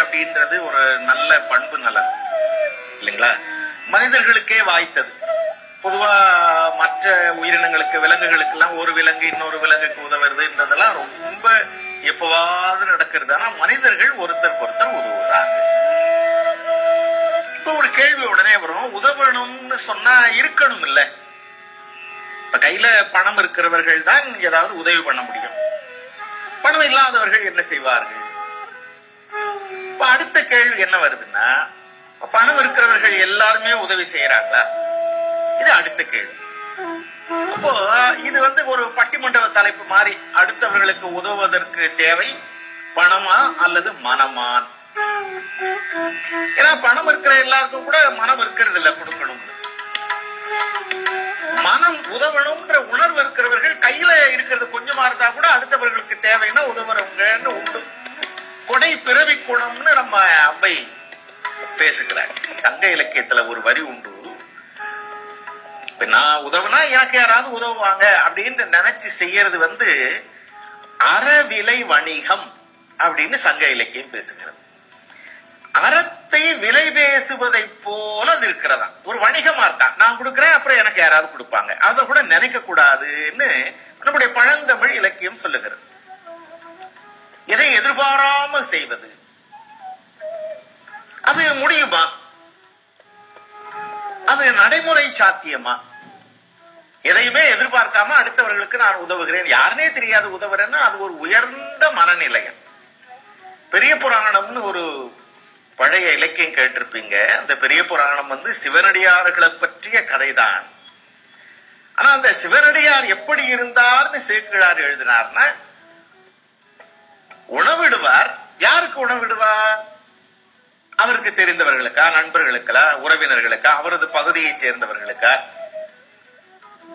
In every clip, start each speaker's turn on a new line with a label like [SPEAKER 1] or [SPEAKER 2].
[SPEAKER 1] அப்படின்றது ஒரு நல்ல பண்பு நலன் இல்லைங்களா? மனிதர்களுக்கே வாய்த்தது. பொதுவா மற்ற உயிரினங்களுக்கு விலங்குகளுக்கு எல்லாம் ஒரு விலங்கு இன்னொரு விலங்குக்கு உதவுறதுன்றதெல்லாம் ரொம்ப எப்பவாவது நடக்கிறது. ஆனா மனிதர்கள் ஒருத்தருக்கு ஒருத்தர் உதவுறாங்க. இப்ப ஒரு கேள்வி உடனே வரும். உதவணும்னு சொன்னா இருக்கணும் இல்ல இப்ப கையில பணம் இருக்கிறவர்கள் தான் ஏதாவது உதவி பண்ண முடியும். பணம் இல்லாதவர்கள் என்ன செய்வார்கள்? இப்ப அடுத்த கேள்வி என்ன வருதுன்னா பணம் இருக்கிறவர்கள் எல்லாருமே உதவி செய்யறாங்களா இது அடுத்த கேள்வி. அப்போ இது வந்து ஒரு பட்டிமன்ற தலைப்பு மாதிரி அடுத்தவர்களுக்கு உதவுவதற்கு தேவை பணமா அல்லது மனமான் ஏன்னா பணம் இருக்கிற எல்லாருக்கும் கூட மனம் இருக்கிறது இல்ல கொடுக்கணும். மனம் உதவணும்ன்ற உணர்வு இருக்கிறவர்கள் கையில இருக்கிறது கொஞ்சமா இருந்தா கூட அடுத்தவர்களுக்கு தேவைன்னா உதவுறவங்கன்னு உண்டு. கொடை பிறவி குணம்னு நம்ம அம்பை பேசுகிறார். சங்க இலக்கியத்துல ஒரு வரி உண்டு. இப்ப நான் உதவுனா எனக்கு யாராவது உதவுவாங்க அப்படின்னு நினைச்சு செய்யறது வந்து அறவிலை வணிகம் அப்படின்னு சங்க இலக்கியம் பேசுகிறது. அறத்தை விலை பேசுவதை போல அது இருக்கிறதா ஒரு வணிகமா இருக்கா நான் கொடுக்குறேன் அப்புறம் எனக்கு யாராவது கொடுப்பாங்க. அதை கூட நினைக்க கூடாதுன்னு நம்முடைய பழந்தமிழ் இலக்கியம் சொல்லுகிறது. எதை எதிர்பாராமல் செய்வது? அது முடியுமா? அது நடைமுறை சாத்தியமா? எதையுமே எதிர்பார்க்காம அடுத்தவர்களுக்கு நான் உதவுகிறேன். யாருனே தெரியாது உதவுறேன்னா அது ஒரு உயர்ந்த மனநிலையம் பெரிய புராணம்னு ஒரு பழைய இலக்கியம் கேட்டிருப்பீங்க. அந்த பெரிய புராணம் வந்து சிவனடியார்களை பற்றிய கதைதான். ஆனா அந்த சிவனடியார் எப்படி இருந்தார்னு சேக்கிழார் எழுதினார்னா உணவிடுவார். யாருக்கு உணவிடுவார்? அவருக்கு தெரிந்தவர்களுக்கா நண்பர்களுக்கா உறவினர்களுக்கா அவரது பகுதியைச் சேர்ந்தவர்களுக்கா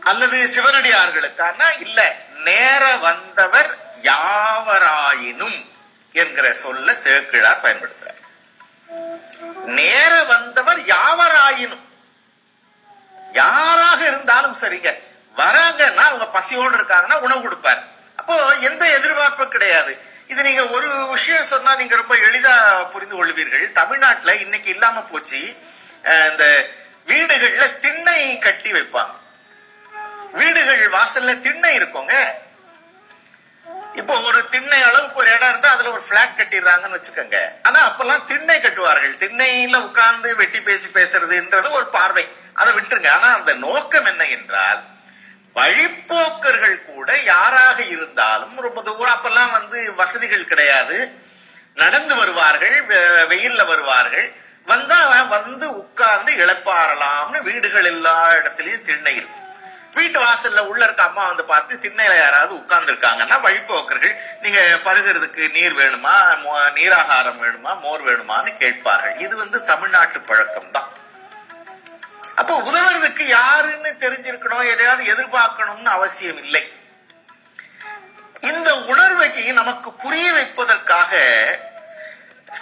[SPEAKER 1] அல்லது சிவனடியார்களுக்கானா இல்ல. நேர வந்தவர் யாவராயினும் என்கிற சொல்ல சேக்கிழார் பயன்படுத்துறார். நேர வந்தவர் யாவராயினும். யாராக இருந்தாலும் சரிங்க. வராங்கன்னா அவங்க பசியோடு இருக்காங்கன்னா உணவு கொடுப்பார். அப்போ எந்த எதிர்பார்ப்பும் கிடையாது. இது நீங்க ஒரு விஷயம் சொன்னா நீங்க ரொம்ப எளிதா புரிந்து கொள்வீர்கள். தமிழ்நாட்டுல இன்னைக்கு இல்லாம போச்சு. இந்த வீடுகள்ல திண்ணை கட்டி வைப்பாங்க. வீடுகள் வாசல்ல திண்ணை இருக்குங்க. இப்போ ஒரு திண்ணை அளவுக்கு ஒரு இடம் இருந்தா அதுல ஒரு பிளாட் கட்டிடுறாங்கன்னு வச்சுக்கோங்க. ஆனா அப்பெல்லாம் திண்ணை கட்டுவார்கள். திண்ணையில உட்கார்ந்து வெட்டி பேசி பேசுறதுன்றது ஒரு பார்வை. அதை விட்டுருங்க. ஆனா அந்த நோக்கம் என்ன என்றால் வழிப்போக்கர்கள் கூட யாராக இருந்தாலும் ரொம்ப தூரம் அப்பெல்லாம் வந்து வசதிகள் கிடையாது. நடந்து வருவார்கள் வெ- வெயில்ல வருவார்கள். வந்தா வந்து உட்கார்ந்து இழப்பாறலாம்னு வீடுகள் எல்லா இடத்துலயும் திண்ணையில் வீட்டு வாசல்ல உள்ள இருக்க அம்மா வந்து பார்த்து திண்ணையில யாராவது உட்கார்ந்து இருக்காங்கன்னா வழிப்போக்கர்கள் நீங்க பருகிறதுக்கு நீர் வேணுமா மோ- நீராகாரம் வேணுமா மோர் வேணுமான்னு கேட்பார்கள். இது வந்து தமிழ்நாட்டு பழக்கம் தான் அப்போ உதவுறதுக்கு யாருன்னு தெரிஞ்சிருக்கணும் எதையாவது எதிர்பார்க்கணும்னு அவசியம் இல்லை. இந்த உணர்வை நமக்கு புரிய வைப்பதற்காக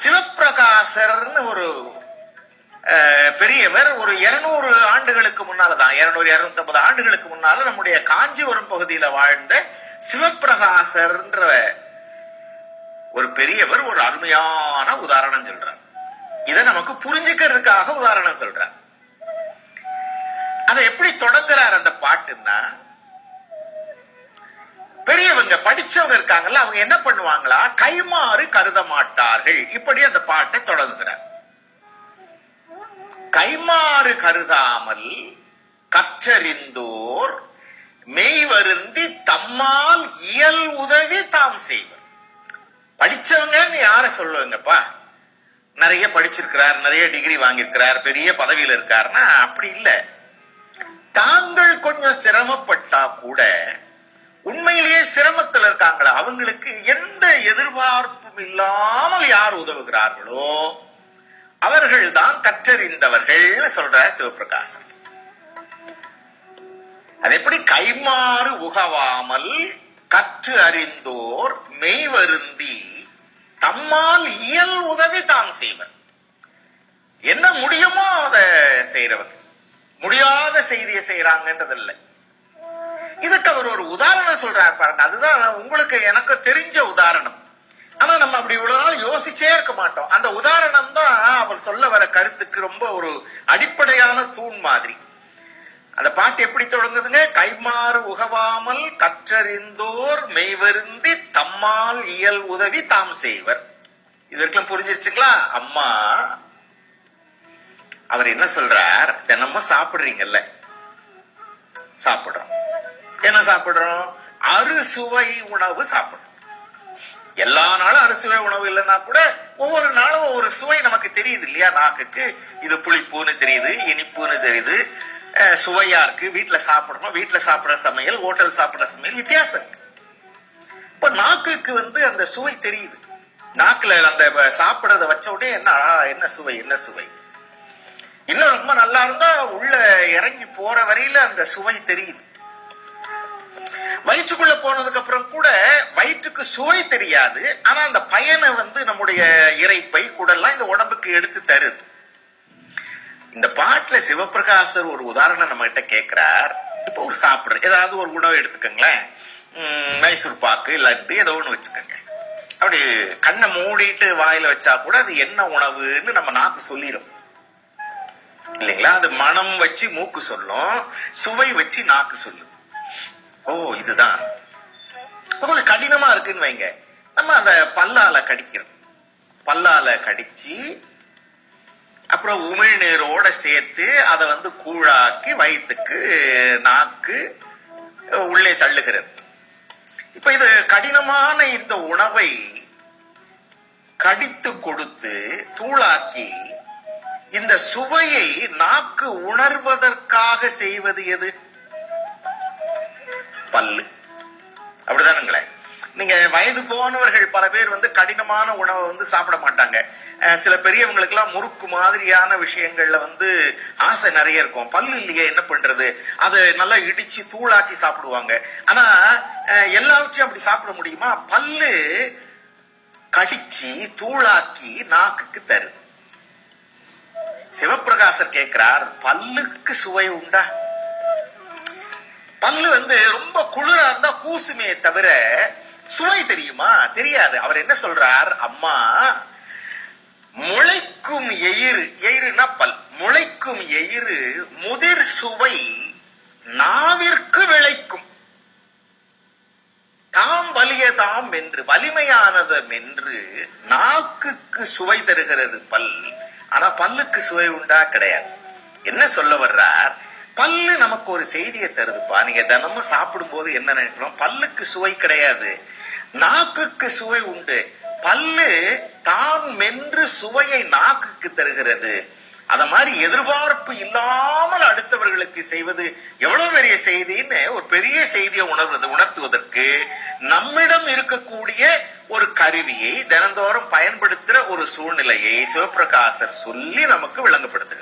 [SPEAKER 1] சிவப்பிரகாசர்னு ஒரு பெரியவர் ஒரு இருநூறு ஆண்டுகளுக்கு முன்னாலதான் இருநூறு இருநூத்தி ஐம்பது ஆண்டுகளுக்கு முன்னால நம்முடைய காஞ்சிபுரம் பகுதியில வாழ்ந்த சிவப்பிரகாசர்ன்ற ஒரு பெரியவர் ஒரு அருமையான உதாரணம் சொல்றார். இதை நமக்கு புரிஞ்சுக்கிறதுக்காக உதாரணம் சொல்றார். அதை எப்படி தொடங்குறார் அந்த பாட்டுன்னா பெரியவங்க படிச்சவங்க இருக்காங்கல்ல அவங்க என்ன பண்ணுவாங்களா? கைமாறு கருத மாட்டார்கள். இப்படி அந்த பாட்டை தொடங்குகிறார் கைமாறு கருதாமல் கற்றறிந்தோர் மெய் வருந்தி தம்மால் இயல் உதவி தாம் செய்வர். படிச்சவங்கன்னு யார சொல்லுவாங்கப்பா? நிறைய படிச்சிருக்கிறார் நிறைய டிகிரி வாங்கியிருக்கிறார் பெரிய பதவியில இருக்காருன்னா அப்படி இல்லை. தாங்கள் கொஞ்சம் சிரமப்பட்டா கூட உண்மையிலேயே சிரமத்தில் இருக்காங்களா? அவங்களுக்கு எந்த எதிர்பார்ப்பும் இல்லாமல் யார் உதவுகிறார்களோ அவர்கள் தான் கற்றறிந்தவர்கள் சொல்ற சிவபிரகாசன். அது எப்படி? கைமாறு உகவாமல் கற்று அறிந்தோர் மெய் வருந்தி தம்மால் இயல் உதவி தாம் செய்வர். என்ன முடியுமோ அதை செய்யறவர் முடியாத செய்தியை செய்யறாங்கன்றது இல்லை இதுக்கு அவர் ஒரு உதாரணம் சொல்றாரு பாருங்க. அதுதான் உங்களுக்கு எனக்கு தெரிஞ்ச உதாரணம். ஆனா நம்ம அப்படி இவ்வளவு நாள் யோசிச்சே இருக்க மாட்டோம். அந்த உதாரணம் தான் அவர் சொல்ல வர கருத்துக்கு ரொம்ப ஒரு அடிப்படையான தூண் மாதிரி. அந்த பாட்டு எப்படி தொடங்குதுங்க? கைமாறு உகவாமல் கற்றறிந்தோர் மெய்வருந்தி தம்மால் இயல் உதவி தாம் செய்வர். இதற்கெல்லாம் புரிஞ்சிருச்சுங்களா? அம்மா அவர் என்ன சொல்றார்? தினமும் சாப்பிடுறீங்கல்ல. சாப்பிடுறோம். என்ன சாப்பிடுறோம்? அறுசுவை உணவு சாப்பிடுறோம். எல்லா நாளும் அறுசுவை உணவு இல்லைன்னா கூட ஒவ்வொரு நாளும் ஒவ்வொரு சுவை நமக்கு தெரியுது இல்லையா நாக்குக்கு? இது புளிப்புன்னு தெரியுது இனிப்புன்னு தெரியுது சுவையா இருக்கு. வீட்டுல சாப்பிடணும். வீட்டுல சாப்பிடுற சமையல் ஹோட்டல் சாப்பிடுற சமையல் வித்தியாசம் இருக்கு. இப்ப நாக்குக்கு வந்து அந்த சுவை தெரியுது. நாக்குல அந்த வ- சாப்பிடறத வச்ச உடனே என்ன ஆ, என்ன சுவை என்ன சுவை? இன்னும் ரொம்ப நல்லா இருந்தா உள்ள இறங்கி போற வரையில அந்த சுவை தெரியுது. வயிற்றுக்குள்ள போனதுக்கு அப்புறம் கூட வயிற்றுக்கு சுவை தெரியாது. ஆனா அந்த பயனை வந்து நம்முடைய இறைப்பை குடல்லாம் இந்த உடம்புக்கு எடுத்து தருது. இந்த பாட்டுல சிவபிரகாசர் ஒரு உதாரணம் நம்ம கிட்ட கேட்கிறார் இப்போ ஒரு சாப்பிடுற ஏதாவது ஒரு உணவு எடுத்துக்கோங்களேன். மைசூர் பாக்கு லட்டு ஏதோ ஒண்ணு வச்சுக்கோங்க. அப்படி கண்ணை மூடிட்டு வாயில வச்சா கூட அது என்ன உணவுன்னு நம்ம நாக்கு சொல்லிடும் இல்லைங்களா? அது மனம் வச்சு மூக்கு சொல்லும் சுவை வச்சு நாக்கு சொல்லும். ஓ இதுதான். உங்களுக்கு கடினமா இருக்குன்னு வைங்க. நம்ம அந்த பல்லால கடிக்கிறோம். பல்லால கடிச்சு அப்புறம் உமிழ்நீரோட சேர்த்து அதை வந்து கூழாக்கி வயிற்றுக்கு நாக்கு உள்ளே தள்ளுகிறது. இப்ப இது கடினமான இந்த உணவை கடித்து கொடுத்து தூளாக்கி இந்த சுவையை நாக்கு உணர்வதற்காக செய்வது எது? பல்லு. அப்படிதானுங்களே. நீங்க வயது போனவர்கள் பல பேர் வந்து கடினமான உணவை வந்து சாப்பிட மாட்டாங்க. சில பெரியவங்களுக்கு எல்லாம் முறுக்கு மாதிரியான விஷயங்கள்ல வந்து ஆசை நிறைய இருக்கும். பல்லு இல்லையே என்ன பண்றது? அதை நல்லா இடிச்சு தூளாக்கி சாப்பிடுவாங்க. ஆனா எல்லாவற்றையும் அப்படி சாப்பிட முடியுமா? பல்லு கடிச்சு தூளாக்கி நாக்குக்கு தருது சிவபிரகாசர் கேட்கிறார் பல்லுக்கு சுவை உண்டா? பல்லு வந்து ரொம்ப குளிரா இருந்தா கூசுமே தவிர சுவை தெரியுமா? தெரியாது. அவர் என்ன சொல்றார்? அம்மா முளைக்கும் எயிறு எயிறுனா பல். முளைக்கும் எயிறு முதிர் சுவை நாவிற்கு விளைக்கும். தாம் வலியதாம் என்று வலிமையானதம் என்று நாக்குக்கு சுவை தருகிறது பல். ஆனா பல்லுக்கு சுவை உண்டா கிடையாது. என்ன சொல்ல வர்றார்? பல்லு நமக்கு ஒரு செய்தியை தருதுப்பா. நீங்க தினமும் சாப்பிடும் போது என்ன நினைக்கணும் பல்லுக்கு சுவை கிடையாது. நாக்குக்கு சுவை உண்டு. பல்லு தான் மென்று சுவையை நாக்குக்கு தருகிறது. அத மாதிரி எதிர்பார்ப்பு இல்லாமல் அடுத்தவர்களுக்கு செய்வது எவ்வளவு பெரிய செய்தின்னு ஒரு பெரிய செய்தியை உணர்வது உணர்த்துவதற்கு நம்மிடம் இருக்கக்கூடிய ஒரு கருவியை தினந்தோறும் பயன்படுத்துற ஒரு சூழ்நிலையை சிவபிரகாசர் சொல்லி நமக்கு விளங்கப்படுத்துகிறார்.